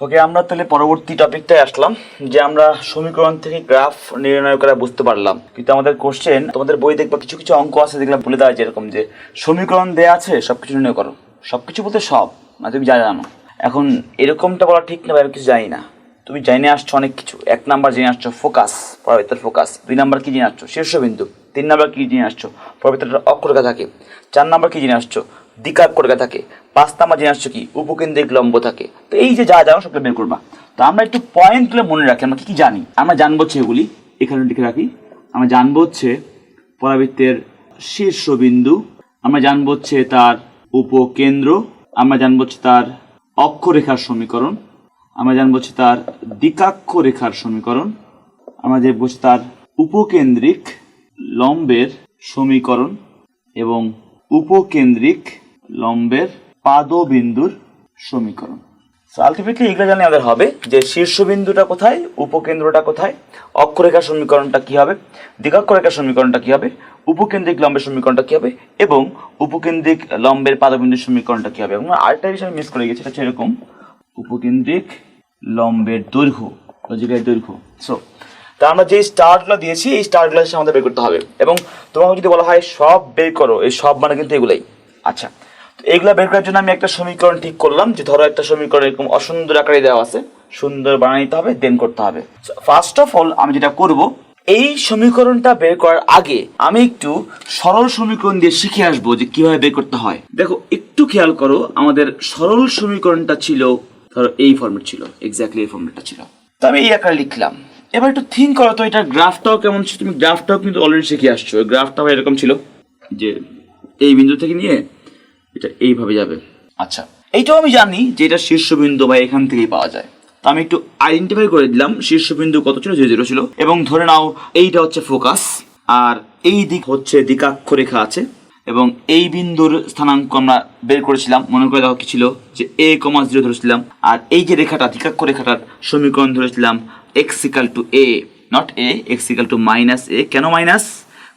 ওকে আমরা তাহলে পরবর্তী টপিকটায় আসলাম, যে আমরা সমীকরণ থেকে গ্রাফ নির্ণয় করা বুঝতে পারলাম। কিন্তু আমাদের কোশ্চেন তোমাদের বই দেখবা কিছু কিছু অঙ্ক আছে দেখলাম বলে দেওয়া যেরকম যে, সমীকরণ দেয়া আছে সব কিছু নির্ণয় করো। সব কিছু বলতে সব মানে তুমি যা জানো। এখন এরকমটা বলা ঠিক না এরকম কিছু জানি না। তুমি জেনে আসছো অনেক কিছু। এক নাম্বার জেনে আসছো ফোকাস পরবর্তীর ফোকাস দুই নাম্বার কি জেনে আসছো? শীর্ষবিন্দু। তিন নাম্বার কি জেনে আসছো? পরবর্তীর অক্ষরেখা থাকে। চার নাম্বার কি জেনে আসছো? দ্বিকাক্ষরেখা থাকে পাঁচ নাম্বার জেনে আসছো কি, উপকেন্দ্রিক লম্ব থাকে। তো এই যে যা জানো সবগুলো বের করবা। তো আমরা একটু পয়েন্টগুলো মনে রাখি, আমরা কী কি জানি? আমরা জানব হচ্ছে এগুলি, এখানে লিখে রাখি। আমরা জানব হচ্ছে পরাবৃত্তের শীর্ষবিন্দু, আমরা জানব হচ্ছে তার উপকেন্দ্র, আমরা জানব হচ্ছে তার অক্ষরেখার সমীকরণ, আমরা জানব হচ্ছে তার দ্বিকাক্ষ রেখার সমীকরণ, আমরা জানব হচ্ছে তার উপকেন্দ্রিক লম্বের সমীকরণ এবং উপকেন্দ্রিক লম্বের পাদবিন্দুর সমীকরণ। আলটিমেটলি এগুলো জানি আমাদের হবে যে শীর্ষবিন্দুটা কোথায়, উপকেন্দ্রটা কোথায় অক্ষরেখা সমীকরণটা কি হবে দ্বিকাক্ষরেখার সমীকরণটা কি হবে, উপকেন্দ্রিক লম্বের সমীকরণটা কি হবে এবং উপকেন্দ্রিক লম্বের পাদবিন্দুর সমীকরণটা কি হবে। এবং আরেকটা বিষয় মিস করে গেছে, সেটা হচ্ছে এরকম উপকেন্দ্রিক লম্বের দৈর্ঘ্য, লজিক্যাল দৈর্ঘ্য। সো তা আমরা যে স্টারগুলো দিয়েছি, এই স্টারগুলো আমাদের বের করতে হবে। এবং তোমাকে যদি বলা হয় সব বের করো, এই সব মানে কিন্তু এগুলাই। আচ্ছা তো এইগুলা বের করার জন্য আমি একটা সমীকরণ ঠিক করলাম যে ধরো একটা সমীকরণ এরকম অসুন্দর আকারে দেওয়া আছে, সুন্দর বানাইতে হবে দেন করতে হবে। ফার্স্ট অফ অল আমি যেটা করব, এই সমীকরণটা বের করার আগে আমি একটু সরল সমীকরণ দিয়ে শিখে আসব যে কীভাবে বের করতে হয়। দেখো, একটু খেয়াল করো, আমাদের সরল সমীকরণটা ছিল, ধরো এই ফর্মেট ছিল এক্স্যাক্টলি এই ফর্মেটটা ছিল। তো আমি এই আকারে লিখলাম। এবার একটু থিঙ্ক করো তো, এটার গ্রাফটাও কেমন ছিল? তুমি গ্রাফটাও কিন্তু অলরেডি শিখে আসছো। গ্রাফটাও এরকম ছিল যে এই বিন্দু থেকে নিয়ে এটা এইভাবে যাবে। আচ্ছা এইটাও আমি জানি যে এটা শীর্ষবিন্দু বা এখান থেকেই পাওয়া যায়। তো আমি একটু আইডেন্টিফাই করে দিলাম শীর্ষবিন্দু কত ছিল জিরো ছিল। এবং ধরে নাও, এইটা হচ্ছে ফোকাস আর এই দিক হচ্ছে দিকাক্ষ রেখা আছে। এবং এই বিন্দুর স্থানাঙ্ক আমরা বের করেছিলাম, মনে করে দেখো কি ছিল, যে এ কমা জিরো ধরেছিলাম। আর এই যে রেখাটা দিকাক্ষ রেখাটার সমীকরণ ধরেছিলাম x equal to a not a x equal to minus a কেন মাইনাস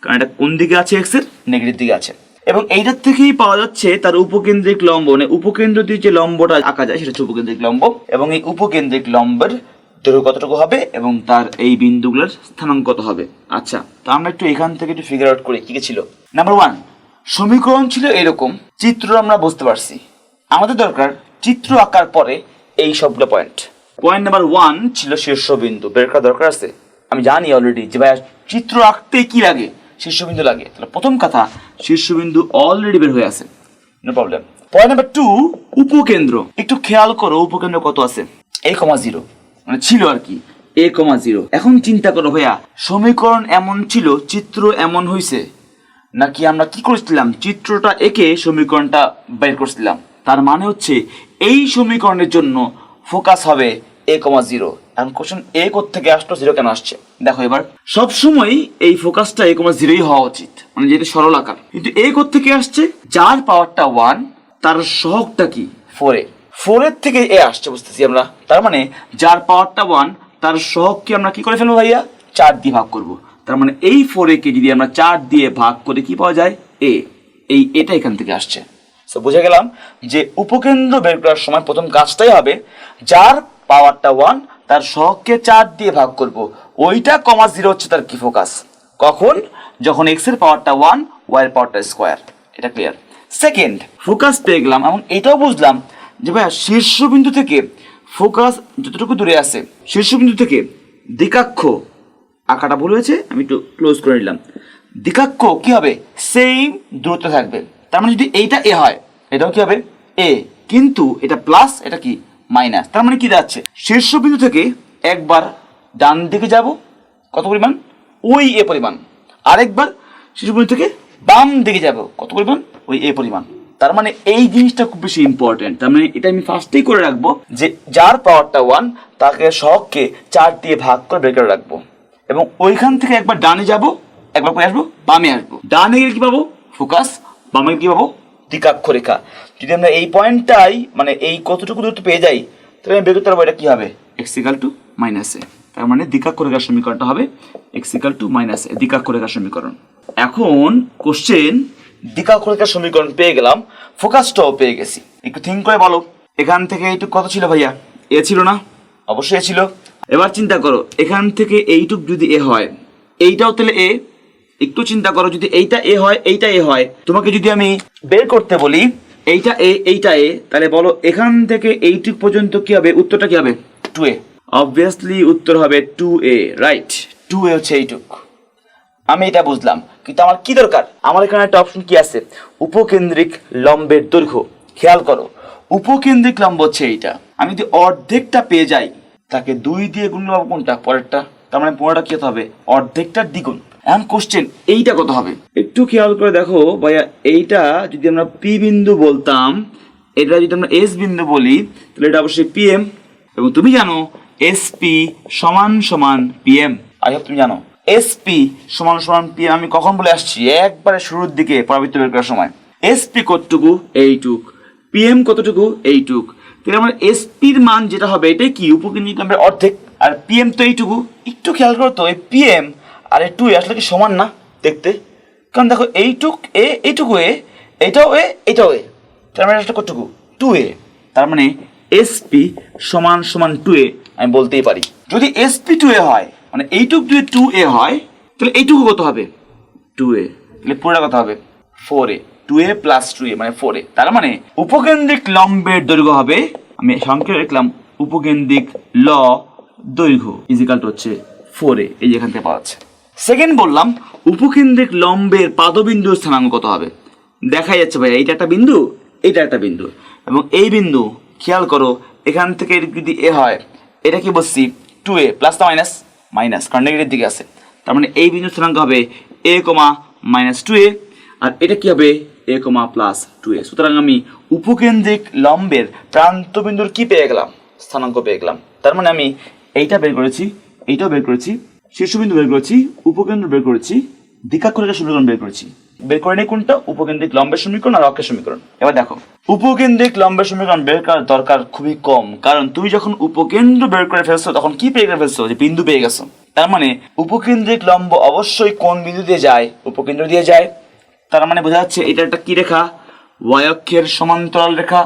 কারণ এটা কোন দিকে আছে এক্সের নেগেটিভ দিকে আছে। এবং এইটার থেকেই পাওয়া যাচ্ছে তার উপকেন্দ্রিক লম্ব। মানে উপকেন্দ্র দিয়ে যে লম্বটা আঁকা যায়, সেটা হচ্ছে উপকেন্দ্রিক লম্ব। এবং এই উপকেন্দ্রিক লম্বের দৈর্ঘ্য কতটুকু হবে এবং তার এই বিন্দুগুলোর স্থানাঙ্ক কত হবে? আচ্ছা তো আমরা একটু এখান থেকে একটু ফিগার আউট করি কি ছিল। নাম্বার ওয়ান সমীকরণ ছিল এরকম, চিত্র আমরা বুঝতে পারছি। আমাদের দরকার চিত্র আঁকার পরে এই সবগুলো পয়েন্ট পয়েন্ট নাম্বার ওয়ান ছিল শীর্ষবিন্দু। বের করা দরকার আছে। আমি জানি অলরেডি যে ভাই চিত্র আঁকতে কি লাগে? শীর্ষবিন্দু লাগে তাহলে প্রথম কথা, শীর্ষবিন্দু অলরেডি বের হয়ে আছে। No problem point number two উপকেন্দ্র। একটু খেয়াল করো, উপকেন্দ্র কত আছে? এ কমা জিরো মানে ছিল আর কি। এ কমা জিরো এখন চিন্তা করো ভাইয়া, সমীকরণ এমন ছিল, চিত্র এমন হয়েছে নাকি আমরা কি করেছিলাম? চিত্রটা এঁকে সমীকরণটা বের করছিলাম। তার মানে হচ্ছে, এই সমীকরণের জন্য ফোকাস হবে এ কমা জিরো এখন কোশ্চেন এ থেকে আসলো? জিরো কেন আসছে? দেখো এবার। এই ফোকাসটা এ কমা জিরোই হওয়া উচিত। মানে সরল আকার। কিন্তু এ থেকে আসছে? যার পাওয়ারটা ওয়ান তার কি? থেকে এ আসছে, বুঝতেছি আমরা। তার মানে যার পাওয়ারটা ওয়ান তার সহগকে আমরা কি করে ফেলব ভাইয়া? চার দিয়ে ভাগ করব। তার মানে এই ফোর কে যদি আমরা চার দিয়ে ভাগ করে কি পাওয়া যায়? এ এই এটা এখান থেকে আসছে। বুঝে গেলাম যে উপকেন্দ্র বের করার সময় প্রথম কাজটাই হবে যার পাওয়ারটা ওয়ান, তার সহগকে চার দিয়ে ভাগ করব। ওইটা কমা জিরো হচ্ছে তার কি ফোকাস? কখন? যখন এক্সের পাওয়ারটা ওয়ান ওয়াই এর পাওয়ারটা স্কোয়ার। এটা ক্লিয়ার সেকেন্ড ফোকাস পেয়ে গেলাম। এবং এটাও বুঝলাম যে ভাইয়া, শীর্ষবিন্দু থেকে ফোকাস যতটুকু দূরে আছে, শীর্ষবিন্দু থেকে দ্বিকাক্ষ আঁকাটা ভুল হয়েছে, আমি একটু ক্লোজ করে নিলাম। দ্বিকাক্ষ কি হবে? সেম দূরত্ব থাকবে। তার মানে যদি এইটা এ হয়, এটাও কি হবে? এ কিন্তু এটা প্লাস এটা কি? মাইনাস। তার মানে কি যাচ্ছে? শীর্ষবিন্দু থেকে একবার ডান দিকে যাব। কত পরিমাণ? ওই এ পরিমাণ। আরেকবার শীর্ষবিন্দু থেকে বাম দিকে যাব। কত পরিমাণ? ওই এ পরিমাণ। তার মানে এই জিনিসটা খুব বেশি ইম্পর্টেন্ট তার মানে এটা আমি ফার্স্টেই করে রাখব যে যার পাওয়ারটা ওয়ান তাকে সহগকে চার দিয়ে ভাগ করে বের করে রাখব। এবং ওইখান থেকে একবার ডানে যাব, একবার পরে আসব, বামে আসব। ডানে গিয়ে কি পাবো? ফোকাস বামে কি পাবো? দ্বিকাক্ষ রেখা যদি আমরা এই পয়েন্টটাই মানে এই কতটুকু দূরত্ব পেয়ে যাই তাহলে আমি বের করতে পারব এটা কি হবে এক্সিকাল টু মাইনাস এ তার মানে দ্বিকাক্ষ রেখার সমীকরণটা হবে x equal to minus a দ্বিকাক্ষ রেখার সমীকরণ। এখন কোশ্চেন দ্বিকাক্ষ রেখার সমীকরণ পেয়ে গেলাম ফোকাসটাও পেয়ে গেছি। একটু থিঙ্ক করে বলো এখান থেকে একটু কত ছিল ভাইয়া? এ ছিল না? অবশ্যই এ ছিল। এবার চিন্তা করো এখান থেকে এইটুক যদি এ হয় এইটাও তাহলে এ একটু চিন্তা করো, যদি এইটা এ হয়, এইটা এ হয়। তোমাকে যদি আমি বের করতে বলি, এইটা এ এইটা এ, তাহলে বলো এখান থেকে এইটুক পর্যন্ত কি হবে? উত্তরটা কি হবে? টু এ। অবভিয়াসলি উত্তর হবে two a right two a হচ্ছে এইটুক। আমি এটা বুঝলাম। কিন্তু আমার কি দরকার? আমার এখানে একটা অপশন কি আছে? উপকেন্দ্রিক লম্বের দৈর্ঘ্য। খেয়াল করো, উপকেন্দ্রিক লম্ব হচ্ছে এইটা। আমি যদি অর্ধেকটা পেয়ে যাই, তাকে দুই দিয়ে গুণ কোনটা? পরেরটা। তার মানে পনেরোটা কি হবে? অর্ধেকটার দ্বিগুণ। এখন কোশ্চেন এইটা কত হবে? একটু খেয়াল করে দেখো ভাইয়া এইটা যদি আমরা পি বিন্দু বলতাম এটা যদি আমরা এস বিন্দু বলি তাহলে এটা অবশ্যই পিএম এবং তুমি জানো এসপি সমান সমান পিএম আই হোপ তুমি জানো এসপি সমান সমান পিএম আমি কখন বলে আসছি? একবারে শুরুর দিকে পরাবৃত্ত বের করার সময়। এসপি কতটুকু? এইটুক। পিএম কতটুকু? এইটুক। তাহলে আমার এসপির মান যেটা হবে এটাই কি? উপকেন্দ্রিক নাম্বার অর্ধেক। আর পিএম তো এইটুকু। একটু খেয়াল করো তো, এই পিএম আর এই টু আসলে কি সমান না দেখতে? কারণ দেখো এইটুক এ এইটুকু এ এটাও এ এটাও এ তার মানে এটা কতটুকু? টু এ তার মানে এসপি সমান সমান টু এ আমি বলতেই পারি। যদি এসপি টু এ হয় মানে এইটুক যদি টু এ হয়, তাহলে এইটুকু কত হবে? টু এ তাহলে পুরোটা কত হবে? Four a two a plus two a মানে ফোর এ তার মানে উপকেন্দ্রিক লম্বের দৈর্ঘ্য হবে, আমি সংক্ষেপে লিখলাম, উপকেন্দ্রিক ল দৈর্ঘ্য ইজিকাল টু হচ্ছে ফোর এ, এই যেখান থেকে পাওয়া যাচ্ছে। সেকেন্ড বললাম, উপকেন্দ্রিক লম্বের পাদবিন্দুর স্থানাঙ্ক কত হবে? দেখা যাচ্ছে ভাই এইটা একটা বিন্দু, এইটা একটা বিন্দু। এবং এই বিন্দু, খেয়াল করো, এখান থেকে যদি এ হয়, এটা কি বলছি টু এ প্লাস না মাইনাস মাইনাস কারণ নেগেটিভ দিকে আছে। তার মানে এই বিন্দুর স্থানাঙ্ক হবে এ কমা মাইনাস টু এ আর এটা কি হবে? এ কমা প্লাস টু এ সুতরাং আমি উপকেন্দ্রিক লম্বের প্রান্ত বিন্দুর কি পেয়ে গেলাম? স্থানাঙ্ক পেয়ে গেলাম। তার মানে আমি এইটা বের করেছি, এইটাও বের করেছি, শীর্ষবিন্দু বের করেছি, উপকেন্দ্র বের করেছি দ্বিকাক্ষরেখা সমীকরণ বের করেছি। বের করে নিই কোনটা? উপকেন্দ্রিক লম্বের সমীকরণ আর অক্ষের সমীকরণ। এবার দেখো, উপকেন্দ্রিক লম্বের সমীকরণ বের করার দরকার খুবই কম, কারণ তুমি যখন উপকেন্দ্র বের করে ফেলছো, তখন কি পেয়ে ফেলছো? যে বিন্দু পেয়ে গেছো। তার মানে উপকেন্দ্রিক লম্ব অবশ্যই কোন বিন্দু দিয়ে যায়? উপকেন্দ্র দিয়ে যায়। তার মানে বোঝা যাচ্ছে, এটা একটা কি রেখা? ওয়াই অক্ষের সমান্তরাল রেখা।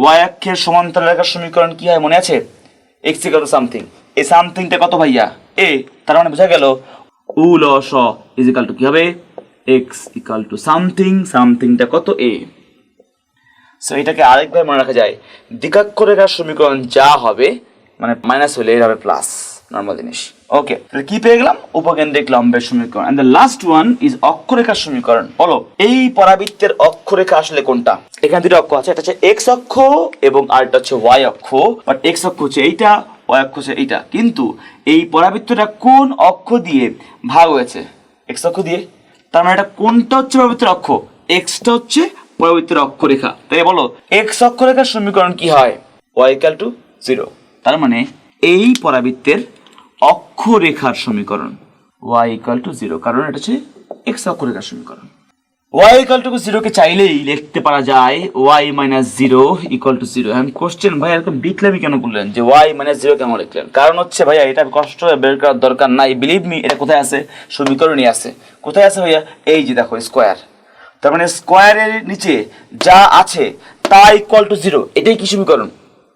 ওয়াই অক্ষের সমান্তরাল রেখার সমীকরণ কি হয় মনে আছে? এক্স ইকাল টু সামথিং এই সামথিংটা কত ভাইয়া? এ তার মানে বোঝা গেল উ ল স ইজ ইকাল টু কি হবে? এক্স ইকাল টু সামথিং সামথিংটা কত এ সো এটাকে আরেকবার মনে রাখা যায়। দ্বিকাক্ষরেখার সমীকরণ যা হবে মানে মাইনাস হলে এর হবে প্লাস নর্মাল জিনিস। ওকে তাহলে কি পেয়ে গেলাম? উপকেন্দ্রিক লম্বের সমীকরণ। And the last one is অক্ষরেখার সমীকরণ। বলো, এই পরাবৃত্তের অক্ষরেখা আসলে কোনটা? এখানে দুটো অক্ষ আছে একটা হচ্ছে এক্স অক্ষ এবং আরেকটা হচ্ছে ওয়াই অক্ষ। বাট এক্স অক্ষ হচ্ছে এইটা ওয়াই অক্ষ হচ্ছে এইটা। কিন্তু এই পরাবৃত্তটা কোন অক্ষ দিয়ে ভাগ হয়েছে? এক্স অক্ষ দিয়ে। তার মানে এটা কোনটা হচ্ছে পরাবৃত্তের অক্ষ? এক্সটা হচ্ছে পরাবৃত্তের অক্ষরেখা। তাই বলো এক্স অক্ষরেখার সমীকরণ কি হয়? ওয়াই ইকাল টু জিরো তার মানে এই পরাবৃত্তের অক্ষরেখার সমীকরণ। ওয়াই ইকাল টু জিরো কারণ এটা হচ্ছে এক্স অক্ষরেখার সমীকরণ। ওয়াই ইকাল টু জিরোকে চাইলেই লিখতে পারা যায় y minus zero equal to zero এখন কোশ্চেন ভাই, এরকম বিটলামি কেন করলেন? যে ওয়াই মাইনাস জিরো কেন লিখলেন? কারণ হচ্ছে, ভাইয়া, এটা কষ্ট বের করার দরকার নাই। বিলিভ মি এটা কোথায় আছে? সমীকরণই আছে। কোথায় আছে, ভাইয়া? এই যে দেখো স্কোয়ার তার মানে স্কোয়ারের নিচে যা আছে, তা ইকুয়াল টু জিরো এটাই কি সমীকরণ?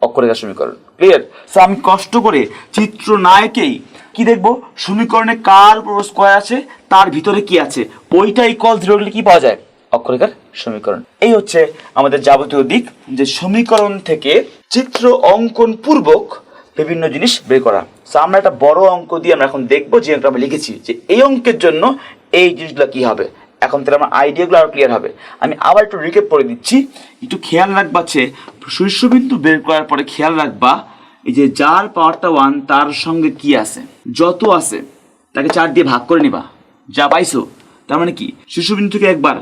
অক্ষরেখা সমীকরণ। ক্লিয়ার সো আমি কষ্ট করে চিত্র নায়কেই কি দেখব? সমীকরণে কার উপর স্কোয়ার আছে? তার ভিতরে কি আছে? ওইটা ইকুয়াল জিরো কি পাওয়া যায়? অক্ষরেখার সমীকরণ। এই হচ্ছে আমাদের যাবতীয় দিক, যে সমীকরণ থেকে চিত্র অঙ্কন পূর্বক বিভিন্ন জিনিস বের করা। সো আমরা একটা বড় অঙ্ক দিয়ে আমরা এখন দেখব যে আমরা লিখেছি যে এই অঙ্কের জন্য এই জিনিসগুলো কি হবে? এখন তাহলে আমার আইডিয়াগুলো আরও ক্লিয়ার হবে। আমি আবার একটু রিকেপ করে দিচ্ছি। একটু খেয়াল রাখবা হচ্ছে শীর্ষবিন্দু বের করার পরে খেয়াল রাখবা, এই যে যার পাওয়ারটা ওয়ান তার সঙ্গে কি আছে? যত আছে, তাকে চার দিয়ে ভাগ করে নিবা। যা পাইছো, তার মানে কি? শীর্ষবিন্দু থেকে একবার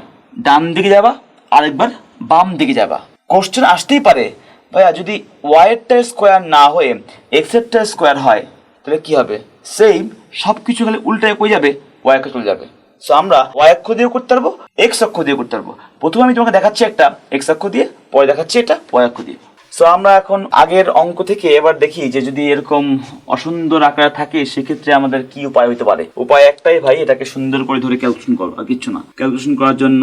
ডান দিকে যাবা, আরেকবার বাম দিকে যাবা। কোশ্চেন আসতেই পারে, ভাইয়া, যদি ওয়াইয়েরটা স্কোয়ার না হয়ে এক্সেরটা স্কোয়ার হয়, তাহলে কি হবে? সেম সব কিছু খালি উল্টায় কই যাবে? ওয়াই অক্ষ চলে যাবে। সো আমরা ওয়াই অক্ষ দিয়ে করতে পারব এক্স অক্ষ দিয়ে করতে পারব। প্রথমে আমি তোমাকে দেখাচ্ছি একটা এক্স অক্ষ দিয়ে, পরে দেখাচ্ছি এটা ওয়াই অক্ষ দিয়ে। সো আমরা এখন আগের অঙ্ক থেকে এবার দেখি যে যদি এরকম অসুন্দর আকারে থাকে, সেক্ষেত্রে আমাদের কি উপায় হতে পারে? উপায় একটাই ভাই, এটাকে সুন্দর করে ধরে ক্যালকুলেশন করো, আর কিচ্ছু না। ক্যালকুলেশন করার জন্য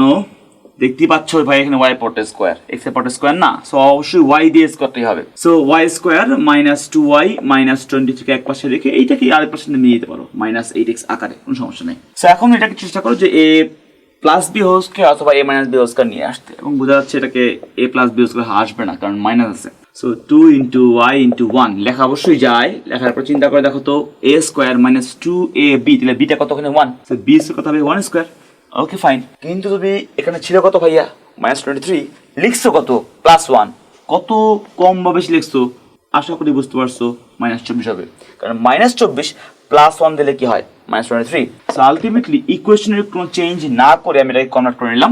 দেখতেই পাচ্ছ ভাই এখানে ওয়াই পট স্কোয়ার এক্সের পট স্কোয়ার না? সো অবশ্যই ওয়াই দিয়ে স্কোয়ারটাই হবে। So y square minus two y minus twenty থেকে এক পাশে রেখে এইটাকে আরেক পাশে নিয়ে যেতে পারো মাইনাস এইট এক্স আকারে, কোনো সমস্যা নেই। সো এখন এটাকে চেষ্টা করো যে এ প্লাস বি হোস্টকে অথবা এ মাইনাস বি হোস্টকে নিয়ে আসতে, এবং বোঝা যাচ্ছে এটাকে এ প্লাস বি হোস্টকে আসবে না, কারণ মাইনাস আছে। So two into y into one লেখা অবশ্যই যায়। লেখার পর চিন্তা করে দেখো তো a square minus two a b তাহলে বিটা কত ওখানে ওয়ান বি স্কোয়ার কত হবে ওয়ান স্কোয়ার ওকে ফাইন কিন্তু তুমি এখানে ছিল কত ভাইয়া? মাইনাস টোয়েন্টি থ্রি লিখছো কত? প্লাস ওয়ান কত কম বা বেশি লিখছো? আশা করি বুঝতে পারছ মাইনাস চব্বিশ হবে। কারণ মাইনাস চব্বিশ প্লাস ওয়ান দিলে কি হয়? Minus twenty three so ultimately ইকুয়েশনের কোনো চেঞ্জ না করে আমি এটাকে কনভার্ট করে নিলাম।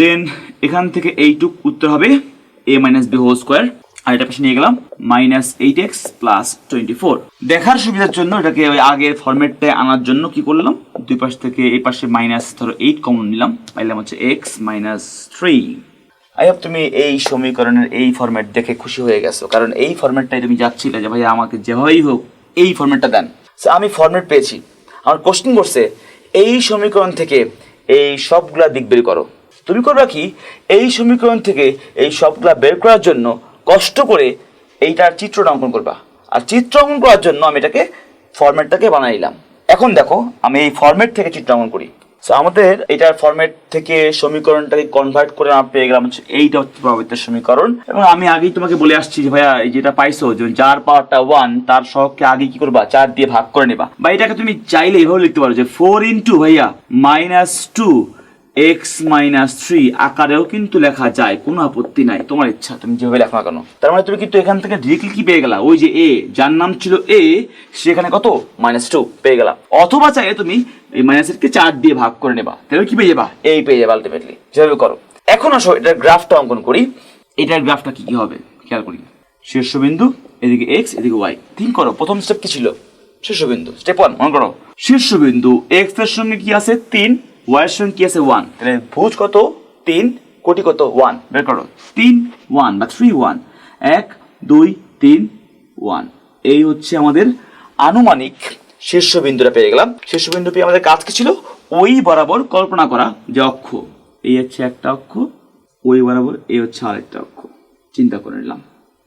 দেন এখান থেকে এইটুক উত্তর হবে a minus b whole square আর এটা পাশে নিয়ে গেলাম minus eight x plus twenty four দেখার সুবিধার জন্য এটাকে ওই আগের ফরম্যাটটায় আনার জন্য কি করলাম? দুই পাশ থেকে এই পাশে মাইনাস ধরো এইট কমন নিলাম, পাইলাম হচ্ছে x minus three I hope তুমি এই সমীকরণের এই ফরম্যাট দেখে খুশি হয়ে গেছো, কারণ এই ফরম্যাটটাই তুমি যাচ্ছিলে যে ভাই আমাকে যেভাবেই হোক এই ফরম্যাটটা দেন। আমি ফরম্যাট পেয়েছি। আমার কোশ্চেন করছে, এই সমীকরণ থেকে এই সবগুলা দিক বের করো। তুমি করবা কি? এই সমীকরণ থেকে এই সবগুলা বের করার জন্য কষ্ট করে এইটার চিত্রটা অঙ্কন করবা। আর চিত্র অঙ্কন করার জন্য আমি এটাকে ফরম্যাটটাকে বানাইলাম এখন দেখো, আমি এই ফরম্যাট থেকে চিত্র অঙ্কন করি। সো আমাদের এটার ফরম্যাট থেকে সমীকরণটাকে কনভার্ট করে আমরা পেয়ে গেলাম হচ্ছে এইটা হচ্ছে প্রভাবিতের সমীকরণ। এবং আমি আগেই তোমাকে বলে আসছি যে, ভাইয়া, এই যেটা পাইছো যে, যার পাওয়ারটা ওয়ান তার সহগকে আগে কি করবা? চার দিয়ে ভাগ করে নেবা। বা এটাকে তুমি চাইলে এইভাবে লিখতে পারো যে ফোর ইন্টু ভাইয়া minus two x minus three আকারেও কিন্তু লেখা যায়, কোনো আপত্তি নাই, তোমার ইচ্ছা। তুমি যেভাবে লেখো না কেন? তার মানে তুমি কিন্তু এখান থেকে ডিরেক্টলি কি পেয়ে গেলা? ওই যে এ যার নাম ছিল এ সেখানে কত? মাইনাস টু পেয়ে গেলা। অথবা চাইলে তুমি এই মাইনাসেরকে চার দিয়ে ভাগ করে নেবা। তাহলে কি পেয়ে যাবা? এই পেয়ে যাবে আলটিমেটলি যেভাবে করো। এখন আসো, এটার গ্রাফটা অঙ্কন করি। এটার গ্রাফটা কি কি হবে? খেয়াল করি। শীর্ষবিন্দু এদিকে এক্স এদিকে ওয়াই থিঙ্ক করো, প্রথম স্টেপ কি ছিল? শীর্ষবিন্দু স্টেপ ওয়ান মনে করো। শীর্ষবিন্দু এক্সের সঙ্গে কি আছে? তিন। ওয়াই এর সঙ্গে কি আছে? ওয়ান তাহলে ভুজ কত? তিন কোটি কত? ওয়ান বের করো। তিন ওয়ান বা থ্রি ওয়ান এক দুই তিন ওয়ান এই হচ্ছে আমাদের আনুমানিক শীর্ষবিন্দুটা পেয়ে গেলাম। শীর্ষবিন্দু পেয়ে আমাদের কাজ কি ছিল? ওই বরাবর কল্পনা করা যে অক্ষ। এই হচ্ছে একটা অক্ষ ওই বরাবর এই হচ্ছে আরেকটা অক্ষ। চিন্তা করে নিলাম।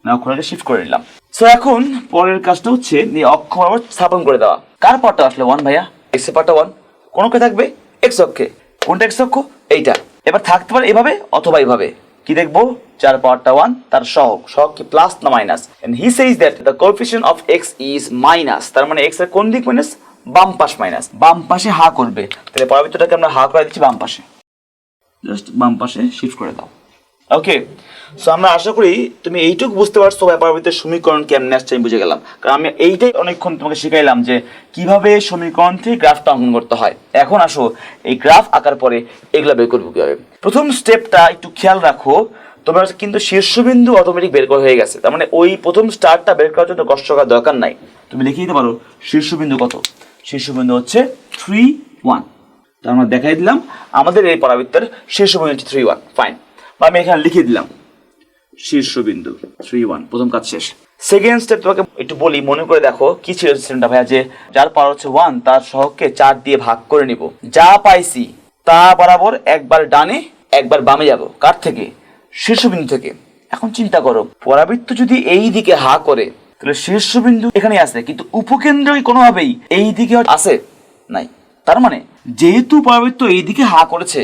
না শিফট করে নিলাম। সো এখন পরের কাজটা হচ্ছে এই অক্ষ বরাবর স্থাপন করে দেওয়া। কার পার্টটা আসলে ওয়ান ভাইয়া? এক্সের পার্টটা ওয়ান কোন কে থাকবে? এক্স অক্ষে। কোনটা এক্স অক্ষ? এইটা। এবার থাকতে পারে এভাবে অথবা এইভাবে কি দেখব? চার পাওয়ারটা ওয়ান তার সহগ। সহগ কি প্লাস না minus and he says that the coefficient of x is minus তার মানে এক্সের কোন দিক মাইনাস বাম পাশ মাইনাস বাম পাশে হা করবে। তাহলে পরবর্তীটাকে আমরা হা করে দিচ্ছি বাম পাশে। জাস্ট বাম পাশে শিফট করে দাও। ওকে সো আমরা আশা করি তুমি এইটুকু বুঝতে পারছ ব্যাপারবিতের সমীকরণ কেমনে আসছে, আমি বুঝে গেলাম। কারণ আমি এইটাই অনেকক্ষণ তোমাকে শিখাইলাম যে কীভাবে সমীকরণ থেকে গ্রাফটা অঙ্কন করতে হয়। এখন আসো, এই গ্রাফ আঁকার পরে এগুলা বের করব কীভাবে? প্রথম স্টেপটা একটু খেয়াল রাখো, তোমার কিন্তু শীর্ষবিন্দু অটোমেটিক বের করা হয়ে গেছে। তার মানে ওই প্রথম স্টারটা বের করার জন্য কষ্ট করার দরকার নাই। তুমি লিখে দিতে পারো, শীর্ষবিন্দু কত? শীর্ষবিন্দু হচ্ছে থ্রি ওয়ান তো আমরা দেখাই দিলাম, আমাদের এই পরাবৃত্তের শীর্ষবিন্দু হচ্ছে থ্রি ওয়ান ফাইন আমি এখানে লিখে দিলাম। শীর্ষবিন্দু থ্রি ওয়ান প্রথম কাজ শেষ। সেকেন্ড স্টেপ তোমাকে একটু বলি, মনে করে দেখো কি ছিল সিস্টেমটা ভাইয়া, যে যার পাওয়ার হচ্ছে ওয়ান তার সহগকে চার দিয়ে ভাগ করে নিব। যা পাইছি, তা বরাবর একবার ডানে, একবার বামে যাব। কার থেকে? শীর্ষবিন্দু থেকে। এখন চিন্তা করো, পরাবৃত্ত যদি এই দিকে হা করে, তাহলে শীর্ষবিন্দু এখানে আছে, কিন্তু উপকেন্দ্র কোনোভাবেই এই দিকে আছে, নাই। তার মানে যেহেতু পরাবৃত্ত এই দিকে হা করেছে,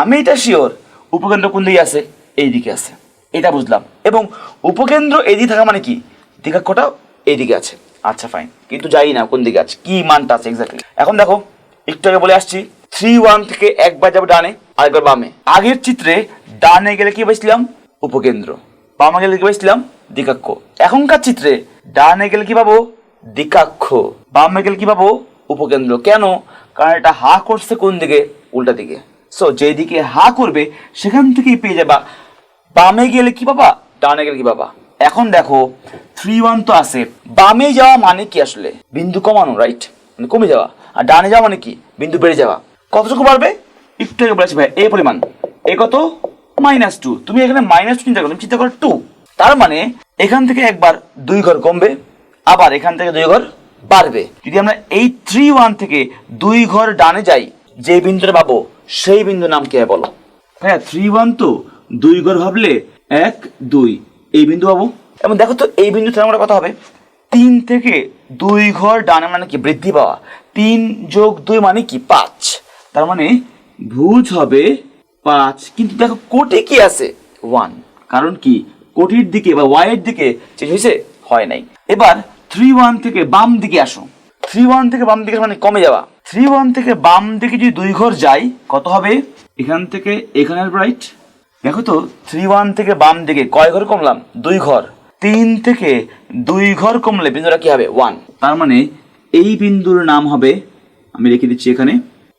আমি এটা শিওর উপকেন্দ্র কোন দিকে আছে? এই দিকে আছে। এটা বুঝলাম। এবং উপকেন্দ্র এদিকে থাকা মানে কি? দিকাক্ষটাও এইদিকে আছে। আচ্ছা ফাইন কিন্তু যাই না, কোন দিকে আছে? কি মানটা আছে এক্স্যাক্টলি এখন দেখো, একটু আগে বলে আসছি থ্রি ওয়ান থেকে একবার যাব ডানে, আরেকবার বামে। আগের চিত্রে ডানে গেলে কি পাইছিলাম উপকেন্দ্র। বামে গেলে কি পাইছিলাম দিকাক্ষ এখনকার চিত্রে ডানে গেলে কি পাবো? দিকাক্ষ বামে গেলে কি পাবো? উপকেন্দ্র। কেন? কারণ এটা হা করছে কোন দিকে? উল্টা দিকে। সো যেদিকে হা করবে, সেখান থেকেই পেয়ে যাবা। বামে গেলে কি বাবা ডানে গেলে কি বাবা এখন দেখো থ্রি ওয়ান তো আছে। বামে যাওয়া মানে কি আসলে? বিন্দু কমানো রাইট মানে কমে যাওয়া। আর ডানে যাওয়া মানে কি? বিন্দু বেড়ে যাওয়া। কতটুকু বাড়বে? একটু আগে বলেছি ভাই, এই পরিমাণ। এ কত? মাইনাস টু তুমি এখানে মাইনাস টু চিন্তা করো চিন্তা করো টু তার মানে এখান থেকে একবার দুই ঘর কমবে, আবার এখান থেকে দুই ঘর বাড়বে। যদি আমরা এই থ্রি ওয়ান থেকে দুই ঘর ডানে যাই, যে বিন্দুটা পাবো সেই বিন্দু নাম কি বলো? হ্যাঁ থ্রি ওয়ান তো। দুই ঘর ভাবলে এক দুই। এই বিন্দু পাবো। এবং দেখো তো এই বিন্দু থেকে আমরা কথা হবে? তিন থেকে দুই ঘর ডানে মানে কি বৃদ্ধি পাওয়া? তিন যোগ দুই মানে কি পাঁচ। তার মানে ভুজ হবে পাঁচ। কিন্তু দেখো কোটি কি আছে? ওয়ান কারণ কি কোটির দিকে বা ওয়াইয়ের দিকে চেঞ্জ হয়েছে? হয় নাই। এবার থ্রি ওয়ান থেকে বাম দিকে আসো। থ্রি ওয়ান থেকে বাম দিকে মানে কমে যাওয়া। থ্রি ওয়ান থেকে বাম দিকে যদি দুই ঘর যাই, কত হবে? এখান থেকে এখানের রাইট দেখো তো, থ্রি ওয়ান থেকে বাম দিকে কয় ঘর কমলাম? দুই ঘর। তিন থেকে দুই ঘর কমলে বিন্দুটা কি হবে? ওয়ান তার মানে এই বিন্দুর নাম হবে, আমি লিখে দিচ্ছি এখানে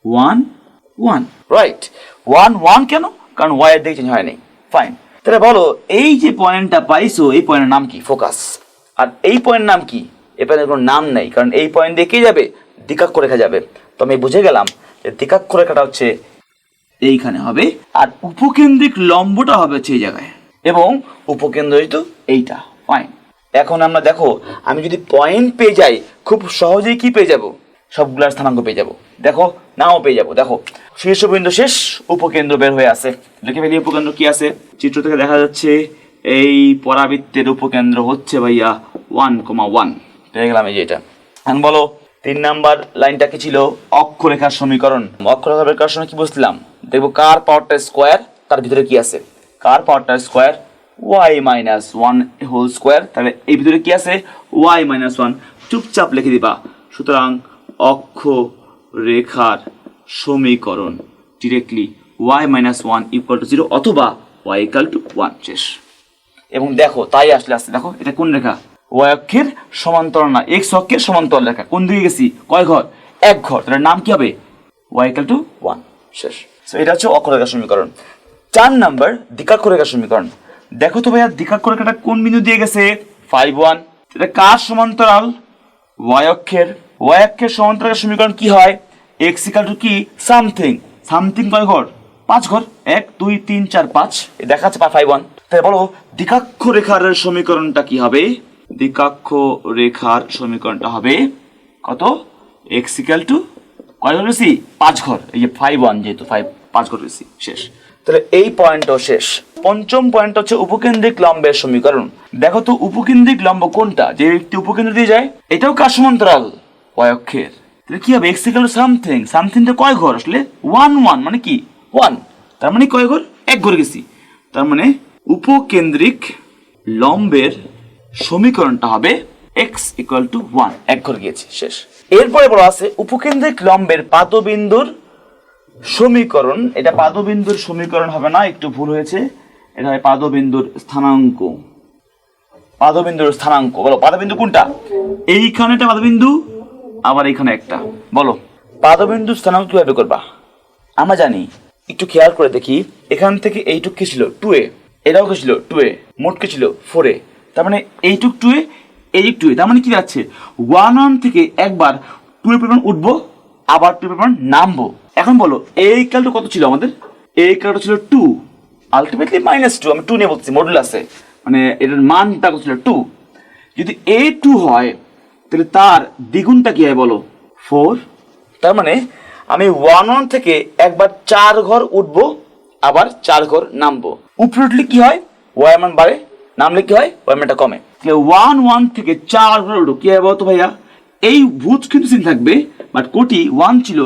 one one right one one কেন? কারণ ওয়াই এর দিকে চেঞ্জ হয়নি ফাইন তাহলে বলো, এই যে পয়েন্টটা পাইছো, এই পয়েন্টের নাম কি? ফোকাস আর এই পয়েন্ট নাম কি? পয়েন্টের কোনো নাম নেই। কারণ এই পয়েন্ট দিয়ে কে যাবে? দ্বিকাক্ষ রেখা যাবে। তো আমি বুঝে গেলাম যে দ্বিকাক্ষ রেখাটা হচ্ছে এইখানে হবে আর উপকেন্দ্রিক লম্বটা হবে হচ্ছে এই জায়গায়। এবং উপকেন্দ্র তো এইটা। ফাইন এখন আমরা দেখো, আমি যদি পয়েন্ট পেয়ে যাই, খুব সহজেই কি পেয়ে যাব? সবগুলার স্থানাঙ্ক পেয়ে যাব। দেখো, নাও পেয়ে যাব। দেখো, শীর্ষবিন্দু শেষ, উপকেন্দ্র বের হয়ে আছে লিখে ফেলি, উপকেন্দ্র কি আছে চিত্র থেকে দেখা যাচ্ছে এই পরাবৃত্তের উপকেন্দ্র হচ্ছে ভাইয়া ওয়ান কমা ওয়ান পেয়ে গেলাম এই যে এটা। এখন বলো, তিন নাম্বার লাইনটা কি ছিল? অক্ষরেখার সমীকরণ। অক্ষরেখার সময় কি বুঝলাম? দেখব কার পাওয়ারটা স্কোয়ার, তার ভিতরে কি আছে? কার পাওয়ারটা square? Y minus one whole square. তাহলে এই ভিতরে কি আছে? Y minus one. চুপচাপ লিখে দিবা। সুতরাং অক্ষ রেখার সমীকরণ directly y minus one equal to zero অথবা ওয়াই ইকাল টু ওয়ান শেষ। এবং দেখো, তাই আসলে আসছে। দেখো, এটা কোন রেখা? ওয়াই অক্ষের সমান্তরাল না এক্স অক্ষের সমান্তরাল রেখা কোন দিকে গেছি? কয় ঘর? এক ঘর। তাহলে নাম কি হবে? ওয়াই ইকাল টু ওয়ান শেষ। So, এটা হচ্ছে অক্ষরেখা সমীকরণ। চার নাম্বার দ্বিকাক্ষরেখা সমীকরণ। দেখো তো ভাইয়া দ্বিকাক্ষরেখাটা কোন বিন্দু দিয়ে গেছে? ফাইভ ওয়ান এটা কার সমান্তরাল? ওয়াই অক্ষের। ওয়াই অক্ষের সমান্তরাল সমীকরণ কি হয়? এক্স ইকাল টু কি? সামথিং সামথিং কয় ঘর? পাঁচ ঘর। এক দুই তিন চার পাঁচ। দেখা যাচ্ছে ফাইভ ওয়ান তাই বলো দ্বিকাক্ষ রেখার সমীকরণটা কি হবে? দ্বিকাক্ষ রেখার সমীকরণটা হবে কত? এক্স ইকাল টু কয় ঘর বেশি পাঁচ ঘর। এই যে ফাইভ ওয়ান যেহেতু ফাইভ পাঁচ ঘর বেশি শেষ। তাহলে এই পয়েন্টও শেষ। পঞ্চম পয়েন্ট হচ্ছে উপকেন্দ্রিক লম্বের সমীকরণ। দেখো তো উপকেন্দ্রিক লম্ব কোনটা? যে একটি উপকেন্দ্র দিয়ে যায়, এটাও কার সমান্তরাল অক্ষের তাহলে কি হবে? এক্স ইকাল সামথিং সামথিংটা কয় ঘর আসলে? ওয়ান ওয়ান মানে কি? ওয়ান তার মানে কয় ঘর? এক ঘর গেছি। তার মানে উপকেন্দ্রিক লম্বের সমীকরণটা হবে এক্স ইকুয়াল টু ওয়ান এক ঘর গিয়েছে, শেষ। এরপরে বলা আছে, উপকেন্দ্রিক লম্বের পাদবিন্দুর সমীকরণ। এটা পাদবিন্দুর সমীকরণ হবে না, একটু ভুল হয়েছে। এটা হয় পাদবিন্দুর স্থানাঙ্ক। পাদবিন্দুর স্থানাঙ্ক, বলো, পাদবিন্দু কোনটা? এইখানে একটা পাদবিন্দু, আবার এইখানে একটা। বলো, পাদবিন্দুর স্থানাঙ্ক কীভাবে করবা? আমরা জানি, একটু খেয়াল করে দেখি, এখান থেকে এইটুক কি ছিল? টু এ এটাও কি ছিল? টু এ মোট কি ছিল? ফোর এ তার মানে এইটুক টু এ এই টু এ তার মানে কি যাচ্ছে? ওয়ান ওয়ান থেকে একবার টু এর পরিমাণ উঠবো, আবার টু এর পরিমাণ নামবো। এখন বলো, এই কালটা কত ছিল আমাদের? এই কালটা ছিল টু আলটিমেটলি মাইনাস টু আমি টু নিয়ে বলছি মডুল আছে। মানে এটার মানটা কত ছিল? টু যদি এ টু হয়, তাহলে তার দ্বিগুণটা কি হয় বলো? ফোর তার মানে আমি ওয়ান ওয়ান থেকে একবার চার ঘর উঠবো, আবার চার ঘর নামবো। উপরে উঠলে কি হয়? ওয়াই মান বাড়ে নামলে কি হয় ওয়াই মানটা কমে ওয়ান ওয়ান থেকে চার ঘর কি হয় বলতো ভাইয়া? এই ভূত কিন্তু সিন থাকবে বাট কোটি ওয়ান ছিল,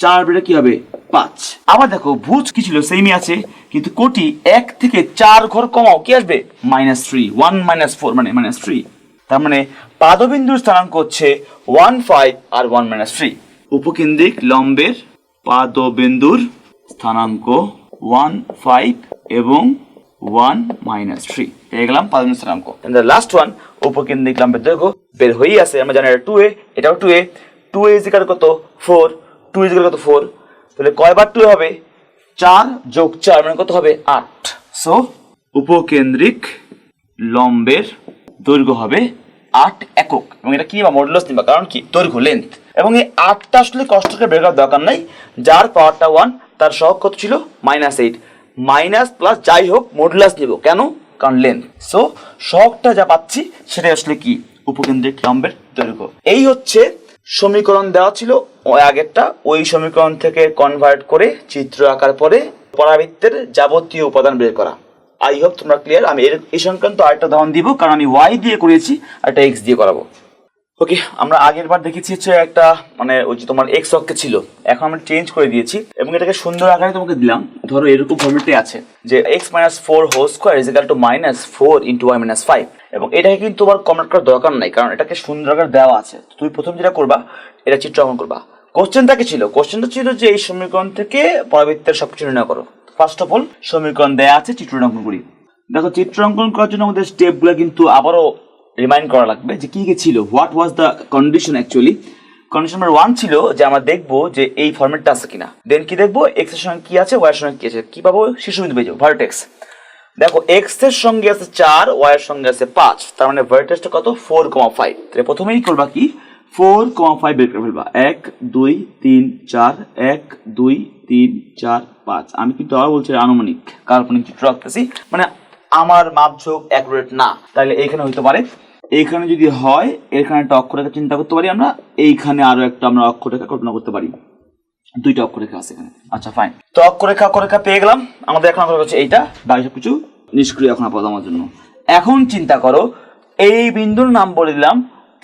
চার বেড়ে কি হবে? পাঁচ। আবার দেখো ভুজ কি ছিল? সেমই আছে, কিন্তু কোটি এক থেকে চার ঘর কমাও, কি আসবে? Minus three one minus four মানে মাইনাস থ্রি তার মানে পাদবিন্দুর স্থানাঙ্ক হচ্ছে ওয়ান ফাইভ আর ওয়ান মাইনাস থ্রি উপকেন্দ্রিক লম্বের পাদবিন্দুর স্থানাঙ্ক ওয়ান ফাইভ এবং ওয়ান মাইনাস থ্রি পেয়ে গেলাম পাদবিন্দু স্থানাঙ্ক লাস্ট ওয়ান উপকেন্দ্রিক লম্বের দৈর্ঘ্য বের হয়েই আছে, আমরা জানি এটা টু এ এটাও two A two A is equal কত? ফোর টু ইজিকাল কত? ফোর তাহলে কয়বার টু হবে? চার যোগ চার মানে কত হবে? আট। সো উপকেন্দ্রিক লম্বের দৈর্ঘ্য হবে আট একক। এবং এটা কি বা মডুলাস নিবা? কারণ কি? দৈর্ঘ্য লেন্থ এবং এই আটটা আসলে কষ্ট করে বের করার দরকার নাই। যার পাওয়ারটা ওয়ান তার সহগ কত ছিল? মাইনাস এইট মাইনাস প্লাস যাই হোক মডুলাস নিব। কেন? কারণ লেন্থ সো সহগটা যা পাচ্ছি সেটাই আসলে কি? উপকেন্দ্রিক লম্বের দৈর্ঘ্য। এই হচ্ছে সমীকরণ দেওয়া ছিল আগেরটা। ওই সমীকরণ থেকে কনভার্ট করে চিত্র আঁকার পরে পরাবৃত্তের যাবতীয় উপাদান বের করা। আই হোপ তোমরা ক্লিয়ার আমি এই সংক্রান্ত আরেকটা উদাহরণ দিব, কারণ আমি ওয়াই দিয়ে করেছি আর একটা এক্স দিয়ে করাবো। ওকে আমরা আগের বার দেখেছি হচ্ছে একটা মানে ওই যে তোমার এক্স অক্ষে ছিল। এখন আমরা চেঞ্জ করে দিয়েছি এবং এটাকে সুন্দর আকারে তোমাকে দিলাম। ধরো এরকম ফর্মেটে আছে যে X minus four whole square is equal to minus four into Y minus five এবং এটাকে কিন্তু তোমার কমেন্ট করার দরকার নাই, কারণ এটাকে সুন্দর আকারে দেওয়া আছে। তুমি প্রথম যেটা করবা, এটা চিত্র অঙ্কন করবা। কোশ্চেনটা কি ছিল? কোশ্চেনটা ছিল যে এই সমীকরণ থেকে পরাবৃত্তের সবকিছু নির্ণয় করো। ফার্স্ট অফ অল সমীকরণ দেয়া আছে, চিত্র অঙ্কন করি। দেখো, চিত্র অঙ্কন করার জন্য আমাদের স্টেপগুলো কিন্তু আবারও রিমাইন্ড করা লাগবে যে কি কি ছিল what was the condition actually condition number one ছিল যে আমরা দেখব যে এই ফর্মেটটা আছে কিনা। দেন কি দেখব? এক্সের সঙ্গে কি আছে ওয়াই এর সঙ্গে কি আছে, কি পাবো? শীর্ষবিন্দু পেয়ে যাব ভার্টেক্স দেখো এক্সের সঙ্গে আছে চার ওয়াই এর সঙ্গে আছে পাঁচ, তার মানে ভার্টেক্সটা কত? ফোর কমা ফাইভ তাহলে প্রথমেই করবা কি? ফোর কমা ফাইভ বের করে ফেলবা। এক, দুই, তিন, চার, এক, দুই, তিন, চার, পাঁচ। আমি কিন্তু আবার বলছি আনুমানিক, কাল্পনিক চিত্র রাখতেছি মানে আমার মাপঝোঁক অ্যাকুরেট না। তাহলে এইখানে হইতে পারে, এইখানে যদি হয়, এখানে একটা অক্ষরেখা চিন্তা করতে পারি আমরা, এইখানে আরও একটা আমরা অক্ষরেখা কল্পনা করতে পারি। দুইটা অক্ষরেখা আছে এখানে। আচ্ছা ফাইন তো অক্ষরেখা অক্ষরেখা পেয়ে গেলাম। আমাদের এখন অক্ষরেখা হচ্ছে এইটা। বাকি সব কিছু নিষ্ক্রিয় এখন আপাতত আমার জন্য। এখন চিন্তা করো, এই বিন্দুর নাম বলে দিলাম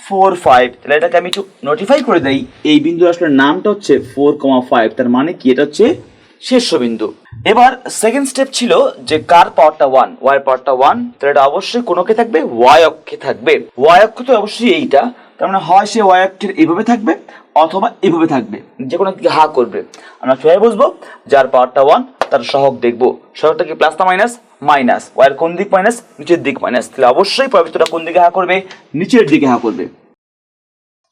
ফোর ফাইভ তাহলে এটাকে আমি একটু নোটিফাই করে দেই। এই বিন্দুর আসলে নামটা হচ্ছে ফোর কমা ফাইভ তার মানে কি? এটা হচ্ছে শীর্ষবিন্দু এবার সেকেন্ড স্টেপ ছিল যে কার পাওয়ারটা ওয়ান ওয়াই পাওয়ারটা ওয়ান তাহলে এটা অবশ্যই কোনোকে থাকবে? ওয়াই অক্ষে থাকবে। ওয়াই অক্ষ তো অবশ্যই এইটা, তার মানে হয় সে ওয়াই অক্ষের এইভাবে থাকবে অথবা এভাবে থাকবে, যে কোনো দিকে হা করবে। আমরা কীভাবে বুঝব? যার পাওয়ারটা ওয়ান তার সহগ দেখব। সহগটা কি প্লাস না মাইনাস মাইনাস ওয়ার কোন দিক মাইনাস নিচের দিক মাইনাস তাহলে অবশ্যই পবিত্রটা কোন দিকে হা করবে? নিচের দিকে হা করবে।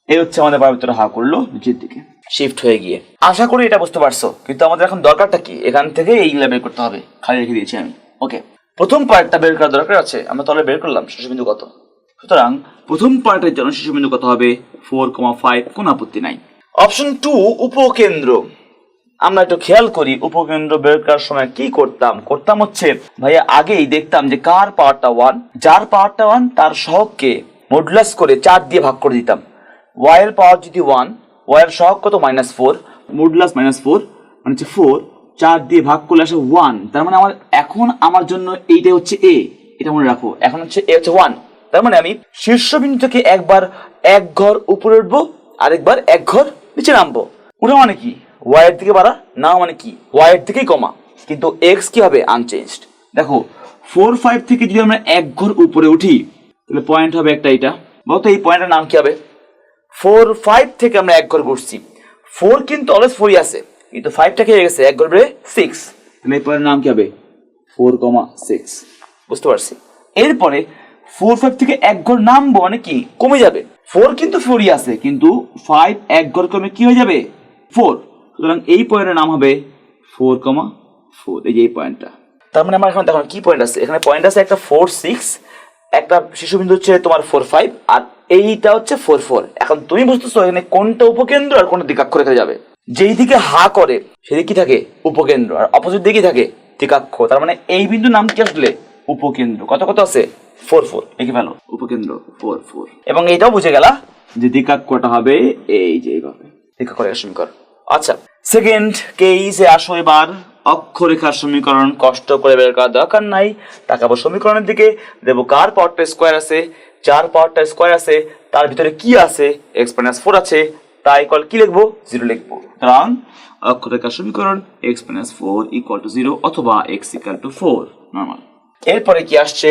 এই হচ্ছে আমাদের পবিত্র হা করল নিচের দিকে। শিফট হয়ে গিয়ে। আশা করি এটা বুঝতে পারছ, কিন্তু আমাদের এখন দরকারটা কি? এখান থেকে এইগুলা বের করতে হবে। খালি রেখে দিয়েছি আমি। ওকে প্রথম পার্টটা বের করার দরকার আছে, আমরা তাহলে বের করলাম শিশুবিন্দু কত? সুতরাং প্রথম পার্টের জন্য শিশুবিন্দু কত হবে? ফোর কমা ফাইভ কোন আপত্তি নাই। অপশন টু উপকেন্দ্র। আমরা একটু খেয়াল করি, উপকেন্দ্র বের করার সময় কি করতাম? করতাম হচ্ছে, ভাইয়া আগেই দেখতাম যে কার পাওয়ারটা ওয়ান যার পাওয়ারটা ওয়ান তার সহগকে মডুলাস করে চার দিয়ে ভাগ করে দিতাম। ওয়াই এর পাওয়ার যদি ওয়ান ওয়াই এর সহগ কত minus four modulus minus four মানে হচ্ছে ফোর চার দিয়ে ভাগ করলে আসে ওয়ান তার মানে আমার এখন আমার জন্য এইটা হচ্ছে এ এটা মনে রাখো। এখন হচ্ছে এ হচ্ছে ওয়ান তার মানে আমি শীর্ষবিন্দু থেকে একবার এক ঘর উপরে উঠবো, আরেকবার এক ঘর নিচে নামবো। ওটা মানে কি? ওয়াই এর দিকে বাড়া, না মানে কি? ওয়াই এর দিকেই কমা। কিন্তু এক্স কি হবে? আনচেঞ্জড দেখো ফোর ফাইভ থেকে যদি আমরা এক ঘর উপরে উঠি, তাহলে পয়েন্ট হবে একটা এটা বলতো এই পয়েন্টের নাম কি হবে? ফোর ফাইভ থেকে আমরা এক ঘর ঘুরছি। ফোর কিন্তু অলওয়েজ ফোরই আছে। কিন্তু ফাইভটা হয়ে গেছে? এক ঘর বেড়ে সিক্স তাহলে পয়েন্টের নাম কি হবে? ফোর কমা সিক্স বুঝতে পারছি। এরপরে ফোর ফাইভ থেকে এক ঘর নামবো মানে কি? কমে যাবে। ফোর কিন্তু ফোরই আছে কিন্তু ফাইভ এক ঘর কমে কি হয়ে যাবে? ফোর সুতরাং এই পয়েন্টের নাম হবে ফোর কমা ফোর এই যে এই পয়েন্টটা। তার মানে আমার এখানে দেখো কি পয়েন্ট আছে। এখানে পয়েন্ট আছে একটা ফোর সিক্স একটা শিশুবিন্দু হচ্ছে তোমার ফোর ফাইভ আর এইটা হচ্ছে ফোর ফোর এখন তুমি বুঝতেছো এখানে কোনটা উপকেন্দ্র আর কোনটা দিকাক্ষ রেখে যাবে? যেই দিকে হা করে, সেদিকে থাকে? উপকেন্দ্র। আর অপোজিট দিকে থাকে? দিকাক্ষ তার মানে এই বিন্দু নাম কি আসলে? উপকেন্দ্র। কত কত আছে? ফোর ফোর লিখে ফেলো। উপকেন্দ্র ফোর ফোর এবং এইটাও বুঝে গেলা যে দিকাক্ষটা হবে এই যে এইভাবে। দিকাক্ষ রেখার সমীকরণ। আচ্ছা সেকেন্ড কেইসে আসো এবার। অক্ষরেখার সমীকরণ। কষ্ট করে বের করার দরকার নাই। তাকাবো সমীকরণের দিকে। দেবো কার পাওয়ারটা স্কোয়ার আছে? চার পাওয়ারটা স্কোয়ার আছে, তার ভিতরে কি আছে? এক্স মাইনাস ফোর আছে তাই কল কি লিখব? জিরো লিখব। সুতরাং অক্ষরেখার সমীকরণ X minus four equal to zero অথবা X equal to four normal এরপরে কি আসছে?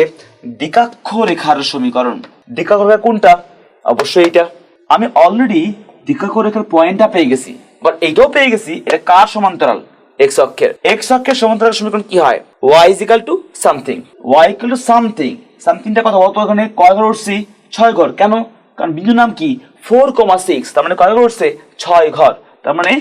দ্বিকাক্ষ রেখার সমীকরণ। দ্বিকাক্ষ রেখা কোনটা? অবশ্যই এটা আমি অলরেডি দ্বিকাক্ষ রেখার পয়েন্টটা পেয়ে গেছি বাট এইটাও পেয়ে গেছি, এটা কার সমান্তরাল? এক্স অক্ষের। এক্স অক্ষের সমান্তরাল সমীকরণ কি হয়? Y is equal to something Y equal to something সামথিংটা কথা বলতো এখানে কয় ঘর উঠছি? ছয় ঘর। কেন? কারণ বিন্দু নাম কি? ফোর কমা সিক্স তার মানে কয় ঘর উঠছে? ছয় ঘর। তার মানে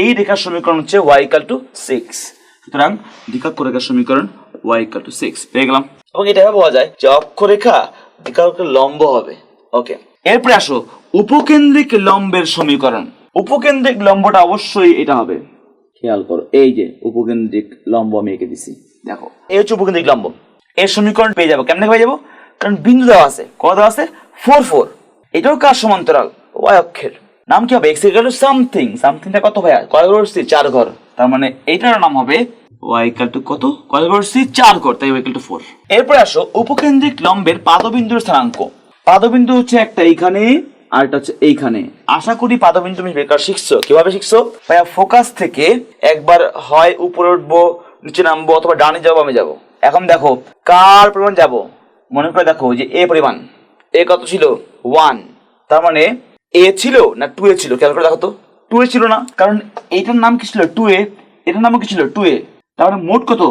এই রেখার সমীকরণ হচ্ছে ওয়াই ইকাল টু সিক্স সুতরাং দ্বিকাক্ষ রেখার সমীকরণ ওয়াই ইকাল টু সিক্স পেয়ে গেলাম। এবং এটা পাওয়া যায় যে অক্ষরেখা দ্বিকাক্ষের লম্ব হবে। ওকে। এরপরে আসো। উপকেন্দ্রিক লম্বের সমীকরণ। উপকেন্দ্রিক লম্বটা অবশ্যই এটা হবে। খেয়াল করো, এই যে উপকেন্দ্রিক লম্ব আমি এঁকে দিছি। দেখো, এই হচ্ছে উপকেন্দ্রিক লম্ব। এর সমীকরণ পেয়ে যাব। কেমনে পেয়ে যাব? কারণ বিন্দু দেওয়া আছে, কত দেওয়া আছে? ফোর ফোর এটাও কার সমান্তরাল? ওয়াই অক্ষের। নাম কি হবে? এক্স সামথিং সামথিংটা কত ভাইয়া? কয় ঘর উঠছি চার ঘর। তার মানে এইটার নাম হবে ওয়াই টু কত? কত করছি চার কর তাই ওয়াই টু ফোর এরপরে আসো, উপকেন্দ্রিক লম্বের পাদবিন্দুর স্থানাঙ্ক। পাদবিন্দু হচ্ছে একটা এইখানে, আর একটা হচ্ছে এইখানে। আশা করি পাদবিন্দু তুমি বের করা শিখছো। কীভাবে শিখছো? ভাইয়া ফোকাস থেকে একবার হয়, উপরে উঠবো, নিচে নামবো, অথবা ডানে যাব আমি যাব। এখন দেখো, কার পরিমাণ যাব? মনে করে দেখো যে এ পরিমাণ। এ কত ছিল? ওয়ান তার মানে এ ছিল না টু এ ছিল? খেয়াল করে দেখো তো। টু এ ছিল না, কারণ এইটার নাম কি ছিল? Two A. এটার নাম কি ছিল? Two A. তার মানে মোট কত?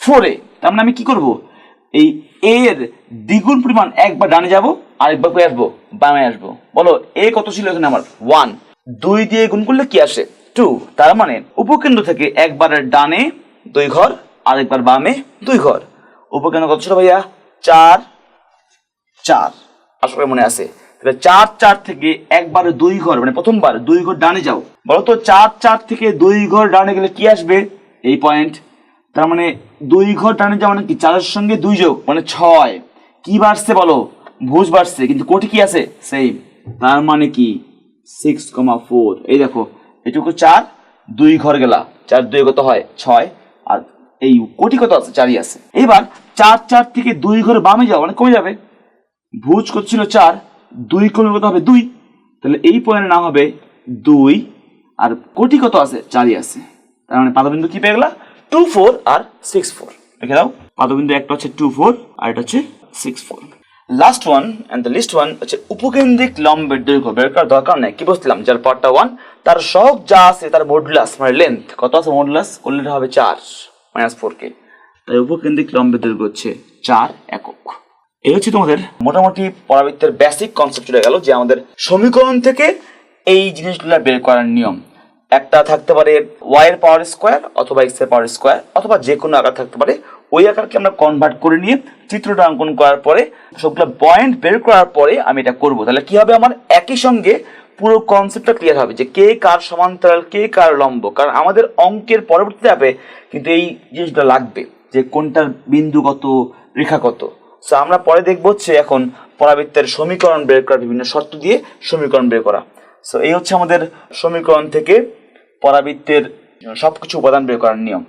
Four A. তার মানে আমি কি করব? এই এ এর দ্বিগুণ পরিমাণ একবার ডানে যাব আর একবার করে আসব, বামে আসব। বলো এ কত ছিল এখানে আমার? ওয়ান দুই দিয়ে গুণ করলে কি আসে? টু তার মানে উপকেন্দ্র থেকে একবার ডানে দুই ঘর আর একবার বামে দুই ঘর। উপকেন্দ্র কত ছিল ভাইয়া? চার চার। আসলে মনে আছে। তাহলে চার চার থেকে একবারে দুই ঘর মানে প্রথমবার দুই ঘর ডানে যাও। বলো তো চার চার থেকে দুই ঘর ডানে গেলে কি আসবে? এই পয়েন্ট তার মানে দুই ঘর ডানে যাও মানে কি? চারের সঙ্গে দুই যোগ মানে ছয়। কি বাড়ছে বলো? ভুজ বাড়ছে, কিন্তু কোটি কি আছে? সেম তার মানে কি? সিক্স কমা ফোর এই দেখো, এটুকু চার, দুই ঘর গেলা। চার দুই কত হয়? ছয়। এই কোটি কত আছে চারই আছে। এবার চার চার থেকে দুই ঘরে বামে যাও মানে কমে যাবে। ভুজ করছিল চার, দুই কমে কত হবে? দুই। তাহলে এই পয়েন্টের নাম হবে দুই, আর কোটি কত আছে চারই আছে। তার মানে পাদবিন্দু কি পেয়ে গেলা? টু ফোর আর সিক্স ফোর দেখে দাও। পাদবিন্দু একটা হচ্ছে টু ফোর আর এটা হচ্ছে six four last one and the least one হচ্ছে উপকেন্দ্রিক লম্বের দৈর্ঘ্য। বের করার দরকার নেই, কি বলছিলাম যার পার্টটা ওয়ান তার সহগ যা আছে, তার মডুলাস মানে লেন্থ কত আছে মডুলাস করলে হবে চার। মাইনাস ফোর কে। তাই উপকেন্দ্রিক লম্বের দৈর্ঘ্য হচ্ছে চার একক। এই হচ্ছে তোমাদের মোটামুটি পরাবৃত্তের বেসিক কনসেপ্ট চলে গেল যে আমাদের সমীকরণ থেকে এই জিনিসগুলো বের করার নিয়ম। একটা থাকতে পারে ওয়াই পাওয়ার স্কোয়ার অথবা এক্সের পাওয়ার স্কোয়ার অথবা যে কোনো আকার থাকতে পারে। ওই আকারকে আমরা কনভার্ট করে নিয়ে চিত্রটা অঙ্কন করার পরে, সবগুলো পয়েন্ট বের করার পরে আমি এটা করব। তাহলে কি হবে আমার? একই সঙ্গে পুরো কনসেপ্টটা ক্লিয়ার হবে যে কে কার সমান্তরাল, কে কার লম্ব। কারণ আমাদের অঙ্কের পরবর্তী ধাপে কিন্তু এই জিনিসটা লাগবে যে কোনটার বিন্দু কত, রেখা কত। সো আমরা পরে দেখব হচ্ছে এখন পরাবৃত্তের সমীকরণ বের করা বিভিন্ন শর্ত দিয়ে সমীকরণ বের করা। সো এই হচ্ছে আমাদের সমীকরণ থেকে পরাবৃত্তের সবকিছু উপাদান বের করার নিয়ম।